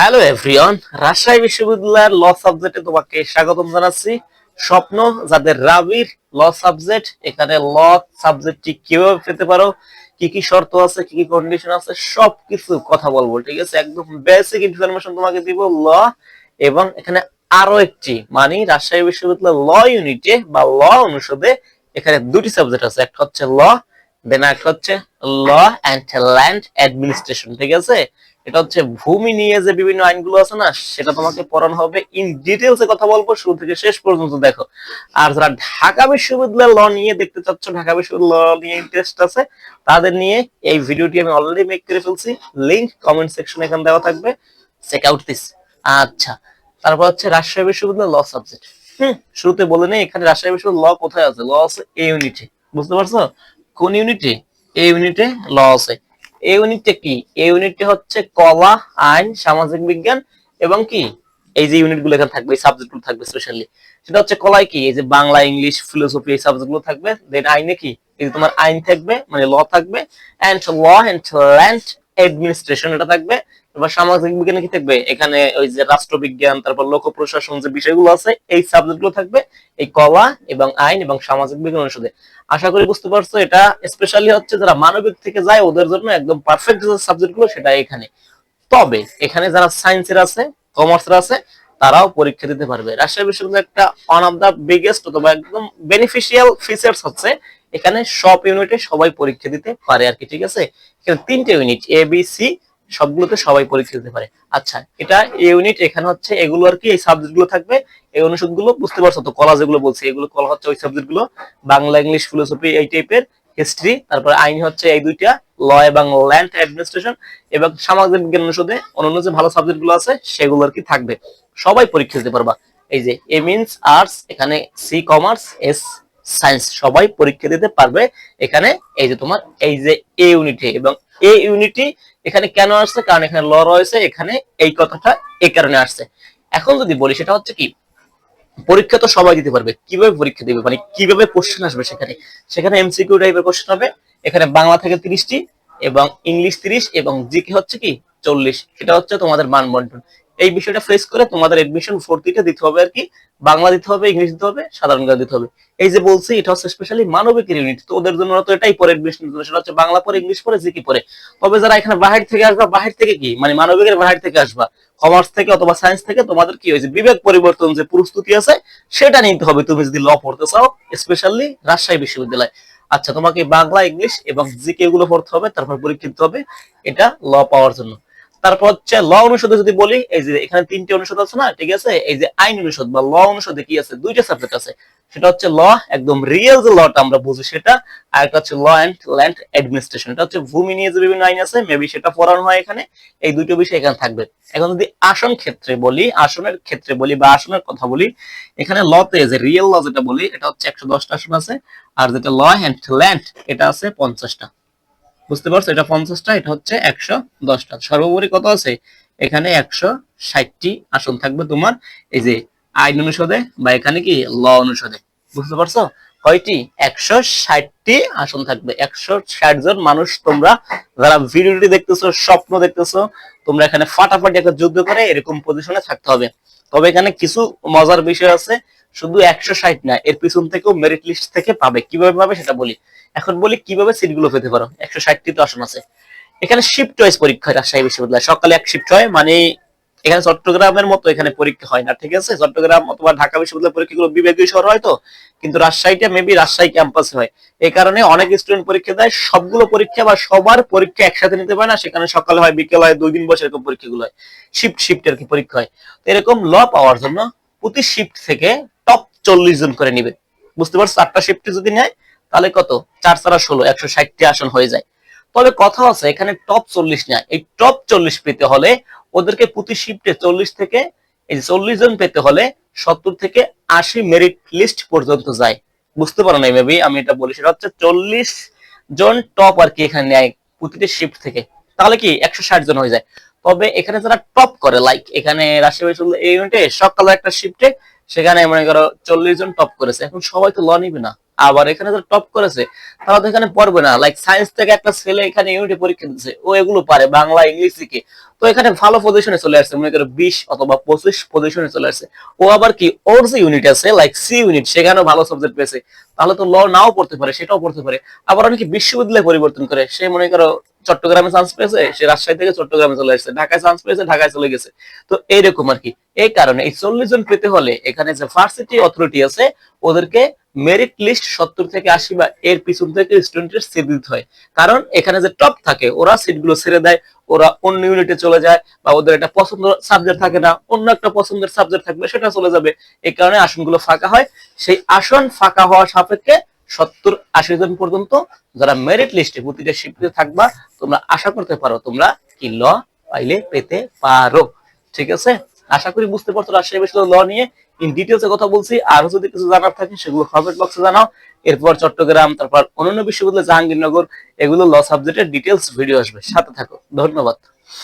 Hello everyone Rajshahi বিশ্ববিদ্যালয়ের ল সাবজেক্টে তোমাকে স্বাগতম জানাচ্ছি। স্বপ্ন, যাদের রাবির ল সাবজেক্ট এখানে ল সাবজেক্টটি কীভাবে পেতে পারো, কি কি শর্ত আছে, কি কি কন্ডিশন আছে, সবকিছু কথা বলব, ঠিক আছে? একদম বেসিক ইনফরমেশন তোমাকে দিব ল এবং এখানে আরও একটি মানে রাজশাহী বিশ্ববিদ্যালয় ল ইউনিটে বা ল অনুষদে এখানে দুটি সাবজেক্ট আছে, একটা হচ্ছে ল দেন একটা হচ্ছে ল অ্যান্ড ল্যান্ড অ্যাডমিনিস্ট্রেশন ঠিক আছে? এটা হচ্ছে ভূমি নিয়ে যে বিভিন্ন আইনগুলো আছে না, সেটা তোমাকে পড়ানো হবে ইন ডিটেলসে কথা বলব, শুরু থেকে শেষ পর্যন্ত দেখো। আর যারা ঢাকা বিশ্ববিদ্যালয় ল নিয়ে দেখতে চাচ্ছ, ঢাকা বিশ্ববিদ্যালয় ল নিয়ে ইন্টারেস্ট আছে, তাদের নিয়ে এই ভিডিওটি আমি অলরেডি মেক করে ফেলছি। লিংক কমেন্ট সেকশনে এখানে দেওয়া থাকবে। চেক আউট দিস আচ্ছা তারপর হচ্ছে রাজশাহী বিশ্ববিদ্যালয় ল সাবজেক্ট হুম, শুরুতে বলে নেই, এখানে রাজশাহী বিশ্ববিদ্যালয় ল কোথায় আছে? ল আছে এ। ইউনিটে বুঝতে পারছ? কোন ইউনিটে এ? ইউনিটে ল আছে। এই ইউনিটটা কি? এই ইউনিটটা হচ্ছে কলা, আইন, সামাজিক বিজ্ঞান এবং কি? এই যে ইউনিটগুলো এখানে থাকবে, এই সাবজেক্টগুলো থাকবে স্পেশালি সেটা হচ্ছে কলায় কি? এই যে বাংলা, ইংলিশ ফিলোসফি এই সাবজেক্টগুলো থাকবে। দেন আইনে কি? এই যে তোমার আইন থাকবে মানে ল থাকবে and law and land administration এটা থাকবে। এবার সামাজিক বিজ্ঞানে কি থাকবে? এখানে ওই যে রাষ্ট্রবিজ্ঞান, তারপর লোক প্রশাসন যে বিষয়গুলো আছে, এই সাবজেক্টগুলো থাকবে, এই কলা এবং আইন এবং সামাজিক বিজ্ঞান অনুষদে। আশা করি বুঝতে পারছ, এটা স্পেশালি হচ্ছে যারা মানবিক থেকে যায়, ওদের জন্য একদম পারফেক্ট যে সাবজেক্টগুলো সেটা এখানে। তবে এখানে যারা সায়েন্সের আছে কমার্সের আছে, তারাও পরীক্ষা দিতে পারবে। রাজশাহী বিশ্ববিদ্যালয় একটা ওয়ান অফ দা বিগেস্ট অথবা একদম বেনিফিশিয়াল ফিচার্স হচ্ছে, এখানে সব ইউনিটে সবাই পরীক্ষা দিতে পারে আর কি, ঠিক আছে? এখানে তিনটে ইউনিট এ বি সি সবগুলোতে সবাই পরীক্ষা দিতে পারে। আচ্ছা এটা ইউনিট এখানে হচ্ছে এগুলো আর কি, এই সাবজেক্টগুলো থাকবে। এই অনুষদগুলো বুঝতে পারছ তো, কলা যেগুলো বলছি, এগুলো কলা হচ্ছে ওই সাবজেক্টগুলো। বাংলা, ইংলিশ ফিলোসফি এই টাইপের হিস্ট্রি তারপর আইন হচ্ছে এই দুইটা ল এবং ল্যান্ড অ্যাডমিনিস্ট্রেশন এবং সামাজিক বিজ্ঞান অনুষদে অন্যান্য যে ভালো সাবজেক্টগুলো আছে, সেগুলো আর কি থাকবে। সবাই পরীক্ষা দিতে পারবা। এই যে এ মিনস আর্টস এখানে সি কমার্স এস সায়েন্স সবাই পরীক্ষা দিতে পারবে। এখানে এই যে তোমার, এই যে এ ইউনিটে এবং এ ইউনিটি এখানে কেন আসছে? কারণ এখানে ল রয়েছে, এখানে এই কথাটা এই কারণে আসছে। এখন যদি বলি, সেটা হচ্ছে কি? পরীক্ষা তো সবাই দিতে পারবে। কীভাবে পরীক্ষা দিবে? মানে কীভাবে কোশ্চেন আসবে সেখানে? সেখানে এমসিকিউ টাইপের কোশ্চেন হবে। এখানে বাংলা থেকে তিরিশটি এবং ইংলিশ তিরিশ এবং জিকে হচ্ছে কি? চল্লিশ। এটা হচ্ছে তোমাদের মান এই বিষয়টা ফেস করে তোমাদের এডমিশন ভর্তিটা দিতে হবে আর কি। বাংলা দিতে হবে, ইংলিশ দিতে হবে, সাধারণ জ্ঞান দিতে হবে। এই যে বলছি, এটা হচ্ছে স্পেশালি মানবিক ইউনিট তো ওদের জন্য তো এটাই পরে এডমিশন সেটা হচ্ছে বাংলা পরে, ইংলিশ পরে জি জিকে পরে। তবে যারা এখানে বাহির থেকে আসবা, বাহির থেকে কি? মানে মানবিকের বাহির থেকে আসবা। কমার্স থেকে অথবা সায়েন্স থেকে তোমাদের কি হয়েছে বিবেক পরিবর্তন যে প্রস্তুতি আছে, সেটা নিতে হবে। তুমি যদি ল পড়তে চাও স্পেশালি রাজশাহী বিশ্ববিদ্যালয়। আচ্ছা তোমাকে বাংলা, ইংলিশ এবং জিকে এগুলো পড়তে হবে, তারপর পরীক্ষা দিতে হবে। এটা ল পাওয়ার জন্য। তারপর হচ্ছে ল অনুষদে যদি বলি, এই যে এখানে তিনটে অনুষদ আছে না, ঠিক আছে? এই যে আইন অনুষদ বা ল অনুষদে কি আছে? দুইটা সাবজেক্ট আছে। সেটা হচ্ছে ল, একদম রিয়েল যে লটা আমরা বুঝি সেটা, আর একটা হচ্ছে ল অ্যান্ড ল্যান্ড অ্যাডমিনিস্ট্রেশন এটা হচ্ছে ভূমি নিয়ে যে বিভিন্ন আইন আছে মেবি সেটা পড়ানো হয় এখানে। এই দুটো বিষয় এখানে থাকবে। এখন যদি আসন ক্ষেত্রে বলি, আসনের ক্ষেত্রে বলি বা আসনের কথা বলি, এখানে লতে যে রিয়েল ল যেটা বলি, এটা হচ্ছে একশো দশটা আসন আছে, আর যেটা ল অ্যান্ড ল্যান্ড এটা আছে পঞ্চাশটা। বুঝতে পারছ? এটা পঞ্চাশটা, এটা হচ্ছে একশো দশটা। সর্বোপরি কত আছে? এখানে একশো ষাটটি আসন থাকবে তোমার। এই যে আইন অনুষদে বা এখানে কি? ল অনুষদে। বুঝতে পারছ? কয়টি? একশো ষাটটি আসন থাকবে। একশো ষাট জন মানুষ তোমরা, যারা ভিডিওটি দেখতেছো, স্বপ্ন দেখতেছো, তোমরা এখানে ফাটাফাটি একটা যুদ্ধ করে এরকম পজিশনে থাকতে হবে। তবে এখানে কিছু মজার বিষয় আছে। শুধু একশো ষাট না, এর পিছন থেকেও মেরিট লিস্ট থেকে পাবে। কীভাবে পাবে সেটা বলি? এখন বলি কীভাবে সিটগুলো পেতে পারো? একশো ষাটটি তো আসন আছে। এখানে শিফট ওয়াইজ পরীক্ষা হয় রাজশাহী বিশ্ববিদ্যালয়। সকালে এক শিফট হয় মানে এখানে চট্টগ্রামের মতো এখানে পরীক্ষা হয় না, ঠিক আছে? চট্টগ্রাম অথবা ঢাকা বিশ্ববিদ্যালয় পরীক্ষাগুলো বিভাগীয় শহর হয় তো? কিন্তু রাজশাহীটা মেবি রাজশাহী ক্যাম্পাসে হয়। এই কারণে অনেক স্টুডেন্ট পরীক্ষা দেয়, সবগুলো পরীক্ষা বা সবার পরীক্ষা একসাথে নিতে পারে না। সেখানে সকালে হয়, বিকেল হয়, দুই দিন বসে এরকম পরীক্ষাগুলো হয়। শিফট শিফট আর কি পরীক্ষা হয়। তো এরকম ল পাওয়ার জন্য প্রতি শিফট থেকে চল্লিশ জন করে নিবে। বুঝতে পারছ? আটটা শিফটে যদি নেয়, তাহলে কত? চার চারা ষোলো, একশো ষাটটি আসন হয়ে যায়। তবে কথা আছে, এখানে টপ চল্লিশ নেয়। এই টপ চল্লিশ পেতে হলে ওদেরকে প্রতি শিফটে চল্লিশ থেকে, এই চল্লিশ জন পেতে হলে সত্তর থেকে আশি মেরিট লিস্ট পর্যন্ত যায়। বুঝতে পারো না মেবি আমি এটা বলি, সেটা হচ্ছে চল্লিশ জন টপ আর কি এখানে নেয় প্রতিটি শিফট থেকে। তাহলে কি একশো ষাট জন হয়ে যায়? তবে এখানে যারা টপ করে লাইক এখানে ইউনিটে সকালে একটা শিফটে সেখানে মনে করো চল্লিশ জন টপ করেছে। এখন সবাই তো ল নিবে না। আবার এখানে যারা টপ করেছে, তারা তো এখানে পড়বে না। লাইক সায়েন্স থেকে একটা ছেলে এখানে ইউনিটে পরীক্ষা দিচ্ছে, ও এগুলো পারে বাংলা ইংলিশ শিখে। তো এখানে ভালো পজিশনে চলে আসছে, মনে করো বিশ অথবা পঁচিশ পজিশনে চলে আসছে। ও আবার কি ওর যে ইউনিট আছে লাইক সি ইউনিট সেখানেও ভালো সাবজেক্ট পেয়েছে। তাহলে তো ল নাও পড়তে পারে, সেটাও পড়তে পারে। আবার অনেকে বিশ্ববিদ্যালয় পরিবর্তন করে, সে মনে করো চট্টগ্রামে চান্স পেয়েছে, সে রাজশাহী থেকে চট্টগ্রামে চলে আসছে, ঢাকায় চান্স পেয়েছে, ঢাকায় চলে গেছে। তো এইরকম আর কি। এই কারণে এই চল্লিশ জন পেতে হলে এখানে যে ভার্সিটি অথরিটি আছে, ওদেরকে মেরিট লিস্ট সত্তর থেকে আশি বা এর পিছন থেকে স্টুডেন্টের সিট দিতে হয়। কারণ এখানে যে টপ থাকে, ওরা সিটগুলো ছেড়ে দেয়, ওরা অন্য ইউনিটে চলে যায় বা ওদের একটা পছন্দ সাবজেক্ট থাকে না, অন্য একটা পছন্দের সাবজেক্ট থাকবে, সেটা চলে যাবে। এই কারণে আসনগুলো ফাঁকা হয়। সেই আসন ফাঁকা হওয়ার সাপেক্ষে সত্তর আশি জন পর্যন্ত যারা মেরিট লিস্টে প্রতিটা শিফটে থাকবা, তোমরা আশা করতে পারো, তোমরা কি ল পাইলে পেতে পারো। ঠিক আছে? আশা করি বুঝতে পারছ, রাজশাহী বিশ্ববিদ্যালয় ল নিয়ে ইন ডিটেলস কথা বলছি। আরও যদি কিছু জানার থাকে, সেগুলো কমেন্ট বক্সে জানাও। এরপর চট্টগ্রাম, তারপর অন্যান্য বিশ্ববিদ্যালয়, জাহাঙ্গীরনগর, এগুলো ল সাবজেক্টের ডিটেলস ভিডিও আসবে। সাথে থাকো। ধন্যবাদ।